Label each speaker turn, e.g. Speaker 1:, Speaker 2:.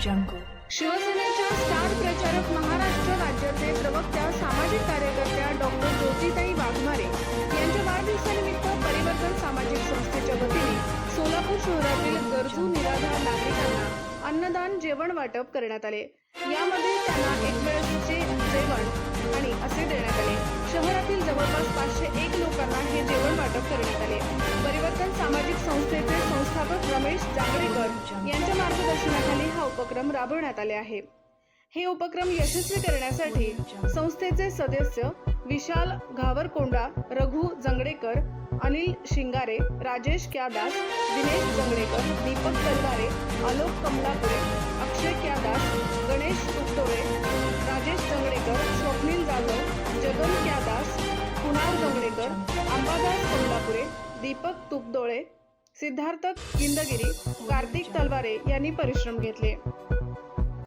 Speaker 1: jungle.
Speaker 2: शिवसेनेच्या star प्रचारक महाराष्ट्र राज्याचे प्रवक्त्या सामाजिक कार्यकर्त्या डॉक्टर ज्योतिताई वाघमारे यांच्या वाढदिवसानिमित्त परिवर्तन सामाजिक संस्थेच्या वतीने सोलापूर शहरातील गरजू निराधार नागरिकांना अन्नदान जेवण वाटप करण्यात आले. यामध्ये त्यांना एक वेळचे जेवण आणि असे देण्यात आले. शहरातील जवळपास पाचशे एक लोकांना हे जेवण वाटप करण्यात आले. परिवर्तन सामाजिक संस्थेचे संस्थापक रमेश जागरेकर यांच्या मार्गदर्शनाखाली उपक्रम राबवण्यात आले आहे. हे उपक्रम यशस्वी करण्यासाठी संस्थेचे सदस्य विशाल घावरकोंडा रघु जंगडेकर अनिल शिंगारे राजेश क्यादास दिनेश जंगडेकर दीपक तलवारे आलोक कमलापुरे अक्षय क्यादास गणेश तुपटोळे राजेश जंगडेकर स्वप्नील जाधव जगन क्यादास कुणाल जंगडेकर अंबादास कमलापुरे दीपक तुपदोळे सिद्धार्थ किंदगिरी कार्तिक तलवारे यांनी परिश्रम घेतले.